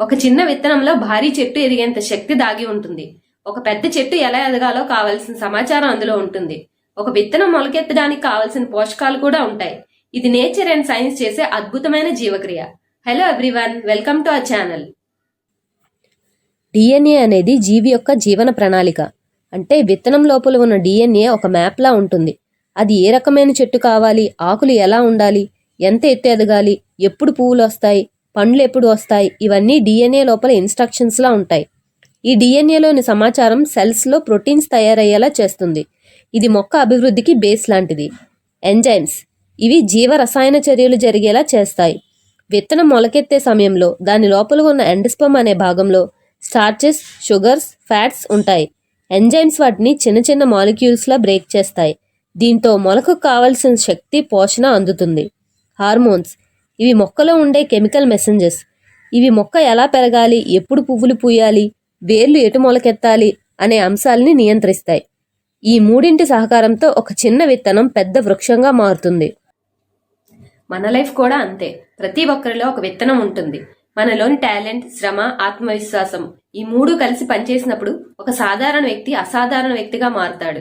ఒక చిన్న విత్తనంలో భారీ చెట్టు ఎదిగేంత శక్తి దాగి ఉంటుంది. ఒక పెద్ద చెట్టు ఎలా ఎదగాలో కావలసిన సమాచారం అందులో ఉంటుంది. ఒక విత్తనం మొలకెత్తడానికి కావలసిన పోషకాలు కూడా ఉంటాయి. ఇది నేచర్ అండ్ సైన్స్ చేసే అద్భుతమైన జీవక్రియ. Hello everyone welcome to our channel DNA అనేది జీవి యొక్క జీవన ప్రణాళిక. అంటే విత్తనం లోపల ఉన్న డిఎన్ఏ ఒక మ్యాప్లా ఉంటుంది. అది ఏ రకమైన చెట్టు కావాలి ఆకులు ఎలా ఉండాలి ఎంత ఎత్తు ఎదగాలి ఎప్పుడు పువ్వులు వస్తాయి పండ్లు ఎప్పుడు వస్తాయి? ఇవన్నీ డిఎన్ఏ లోపల ఇన్స్ట్రక్షన్స్లా ఉంటాయి. ఈ డిఎన్ఏలోని సమాచారం సెల్స్లో ప్రోటీన్స్ తయారయ్యేలా చేస్తుంది. ఇది మొక్క అభివృద్ధికి బేస్ లాంటిది. ఎంజైమ్స్ ఇవి జీవ రసాయన చర్యలు జరిగేలా చేస్తాయి. విత్తనం మొలకెత్తే సమయంలో దాని లోపల ఉన్న ఎండస్పమ్ అనే భాగంలో స్టార్చెస్ షుగర్స్ ఫ్యాట్స్ ఉంటాయి. ఎంజైమ్స్ వాటిని చిన్న చిన్న మాలిక్యూల్స్లా బ్రేక్ చేస్తాయి. దీంతో మొలకకు కావలసిన శక్తి పోషణ అందుతుంది. హార్మోన్స్ ఇవి మొక్కలో ఉండే కెమికల్ మెసెంజర్స్. ఇవి మొక్క ఎలా పెరగాలి? ఎప్పుడు పువ్వులు పూయాలి? వేర్లు ఎటు మొలకెత్తాలి? అనే అంశాలని నియంత్రిస్తాయి. ఈ మూడింటి సహకారంతో ఒక చిన్న విత్తనం పెద్ద వృక్షంగా మారుతుంది. మన లైఫ్ కూడా అంతే. ప్రతి ఒక్కరిలో ఒక విత్తనం ఉంటుంది. మనలోని టాలెంట్ శ్రమ ఆత్మవిశ్వాసం ఈ మూడు కలిసి పనిచేసినప్పుడు ఒక సాధారణ వ్యక్తి అసాధారణ వ్యక్తిగా మారుతాడు.